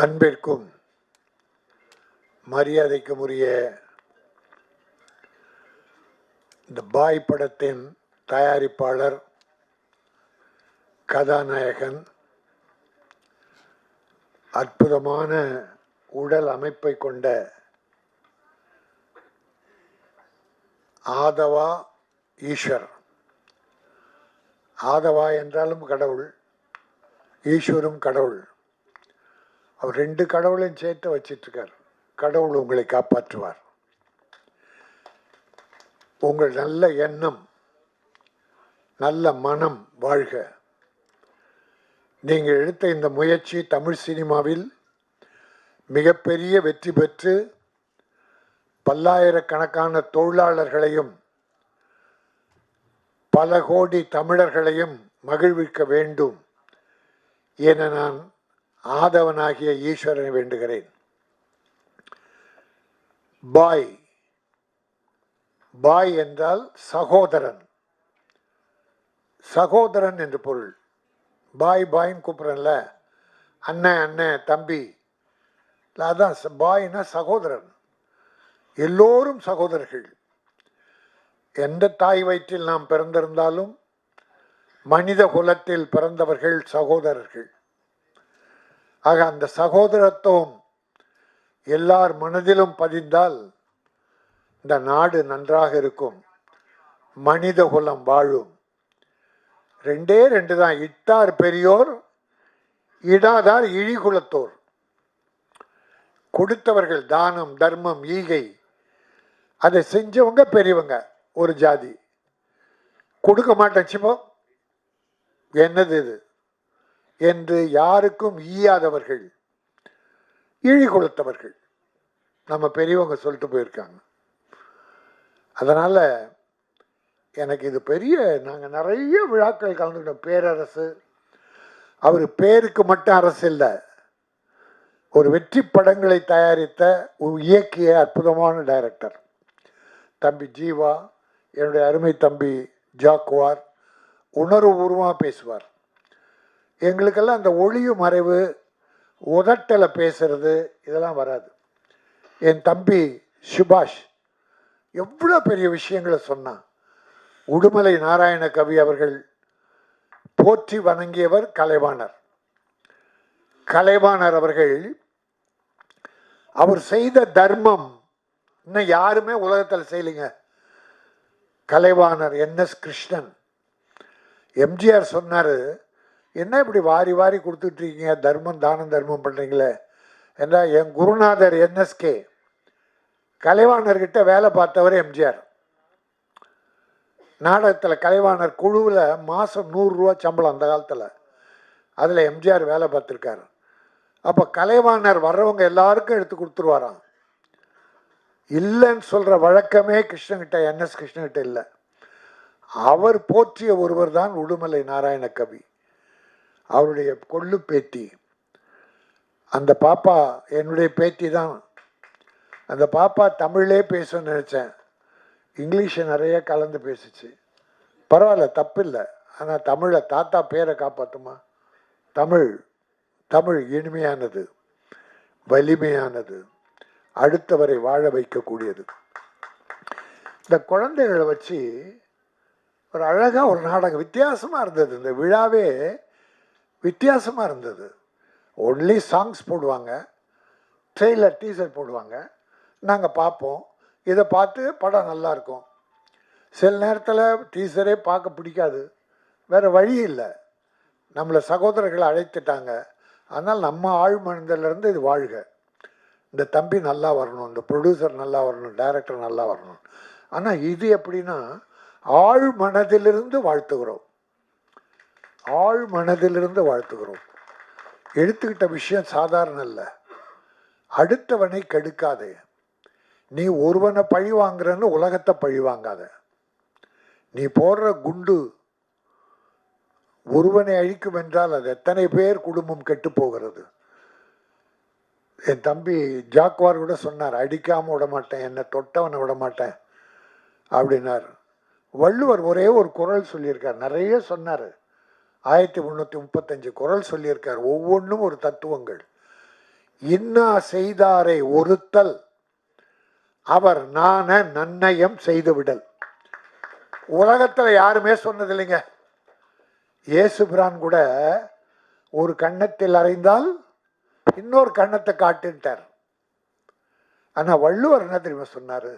அன்பிற்கும் மரியாதைக்கும் உரிய இந்த பாய் படத்தின் தயாரிப்பாளர் கதாநாயகன் அற்புதமான உடல் அமைப்பை கொண்ட ஆதவா ஈஸ்வர். ஆதவா என்றாலும் கடவுள் ஈஸ்வரும் கடவுள். அவர் ரெண்டு கடவுளையும் சேர்த்து வச்சிட்ருக்கார். கடவுள் உங்களை காப்பாற்றுவார். உங்கள் நல்ல எண்ணம் நல்ல மனம் வாழ்க. நீங்கள் எடுத்த இந்த முயற்சி தமிழ் சினிமாவில் மிகப்பெரிய வெற்றி பெற்று பல்லாயிரக்கணக்கான தொழிலாளர்களையும் பல கோடி தமிழர்களையும் மகிழ்விக்க வேண்டும் என நான் ஆதவனாகிய ஈஸ்வரனை வேண்டுகிறேன். பாய். பாய் என்றால் சகோதரன். சகோதரன் என்று பொருள். பாய் பாய்ன்னு கூப்பிட்றேன்ல. அண்ணன் அண்ணன் தம்பி. அதான் பாய்னா சகோதரன். எல்லோரும் சகோதரர்கள். எந்த தாய் வயிற்றில் நாம் பிறந்திருந்தாலும் மனித குலத்தில் பிறந்தவர்கள் சகோதரர்கள். ஆக அந்த சகோதரத்துவம் எல்லார் மனதிலும் பதிந்தால் இந்த நாடு நன்றாக இருக்கும். மனித குலம் வாழும். ரெண்டே ரெண்டு தான். இட்டார் பெரியோர் இடாதார் இழிகுலத்தோர் கொடுத்தவர்கள் தானம் தர்மம் ஈகை. அதை செஞ்சவங்க பெரியவங்க ஒரு ஜாதி. கொடுக்க மாட்டேன் சிப்போ என்னது இது? என்று யாருக்கும் ஈயாதவர்கள் இழி கொடுத்தவர்கள் நம்ம பெரியவங்க சொல்லிட்டு போயிருக்காங்க. அதனால் எனக்கு இது பெரிய நாங்கள் நிறைய விழாக்கள் கலந்துக்கிட்டோம். பேரரசு அவர் பேருக்கு மட்டும் அரசு இல்லை. ஒரு வெற்றி படங்களை தயாரித்த இயக்கிய அற்புதமான டைரக்டர் தம்பி ஜீவா என்னுடைய அருமை தம்பி ஜாக்குவார் உணர்வுபூர்வமாக பேசுவார். எங்களுக்கெல்லாம் அந்த ஒளிவு மறைவு உதட்டலை பேசுறது இதெல்லாம் வராது. என் தம்பி சுபாஷ் எவ்வளோ பெரிய விஷயங்களை சொன்னான் உடுமலை நாராயண கவி அவர்கள் போற்றி வணங்கியவர் கலைவாணர். கலைவாணர் அவர்கள் அவர் செய்த தர்மம் இன்னும் யாருமே உலகத்தில் செய்யலைங்க. Kalaivanar N S Krishnan. MGR சொன்னார் என்ன இப்படி வாரி வாரி கொடுத்துட்ருக்கீங்க? தர்மம் தானம் தர்மம் பண்ணுறீங்களே என்றால் என் குருநாதர் என்எஸ்கே. கலைவாணர்கிட்ட வேலை பார்த்தவர் எம்ஜிஆர். நாடகத்தில் கலைவாணர் குழுவில் மாதம் நூறுரூவா சம்பளம் அந்த காலத்தில். அதில் எம்ஜிஆர் வேலை பார்த்துருக்காரு. அப்போ கலைவாணர் வர்றவங்க எல்லாருக்கும் எடுத்து கொடுத்துருவாராம். இல்லைன்னு சொல்கிற வழக்கமே கிருஷ்ணகிட்ட என்எஸ் கிருஷ்ணகிட்ட இல்லை. அவர் போற்றிய ஒருவர் தான் உடுமலை நாராயண கவி. அவருடைய கொள்ளு பேத்தி. அந்த பாப்பா என்னுடைய பேத்தி தான். அந்த பாப்பா தமிழ்லே பேசணும்னு நினச்சேன். இங்கிலீஷை நிறைய கலந்து பேசிச்சு. பரவாயில்ல தப்பில்லை. ஆனால் தமிழை தாத்தா பேரை காப்பாற்றுமா தமிழ் தமிழ் இனிமையானது வலிமையானது அடுத்தவரை வாழ வைக்கக்கூடியது. இந்த குழந்தைகளை வச்சு ஒரு அழகாக ஒரு நாடகம் வித்தியாசமாக இருந்தது. இந்த விழாவே வித்தியாசமாக இருந்தது. ஒன்லி சாங்ஸ் போடுவாங்க ட்ரெய்லர் டீசர் போடுவாங்க. நாங்கள் பார்ப்போம். இதை பார்த்து படம் நல்லா இருக்கும். சில நேரத்தில் டீசரே பார்க்க பிடிக்காது. வேறு வழி இல்லை. நம்மளை சகோதரர்களை அழைத்துட்டாங்க. அதனால் நம்ம ஆழ் மனிதர்லேருந்து இது வாழ்க. இந்த தம்பி நல்லா வரணும் இந்த ப்ரொடியூசர் நல்லா வரணும் டைரக்டர் நல்லா வரணும். ஆனால் இது எப்படின்னா ஆழ் மனதிலிருந்து வாழ்த்துகிறோம். ஆழ் மனதிலிருந்து வாழ்த்துகிறோம். எடுத்துக்கிட்ட விஷயம் சாதாரண இல்லை அடுத்தவனை கெடுக்காதே. நீ ஒருவனை பழி வாங்குறன்னு உலகத்தை பழி வாங்காத. நீ போடுற குண்டு ஒருவனை அழிக்கும் என்றால் அது எத்தனை பேர் குடும்பம் கெட்டு போகிறது? என் தம்பி ஜாக்வார் கூட சொன்னார் அடிக்காமல் விட மாட்டேன் என்னை தொட்டவனை விட மாட்டேன் அப்படின்னார். வள்ளுவர் ஒரே ஒரு குரல் சொல்லியிருக்கார். நிறைய சொன்னார். ஆயிரத்தி முந்நூற்றி முப்பத்தஞ்சு குரல் சொல்லியிருக்கார். ஒவ்வொன்றும் ஒரு தத்துவங்கள். இன்னா செய்தாரை ஒருத்தல். அவர் நான நன்னயம் செய்துவிடல். உலகத்தில் யாருமே சொன்னதில்லைங்க. இயேசுபிரான் கூட ஒரு கன்னத்தில் அறைந்தால் இன்னொரு கன்னத்தை காட்டுன்ட்டார். ஆனால் வள்ளுவர் என்ன தெரியுமா சொன்னார்?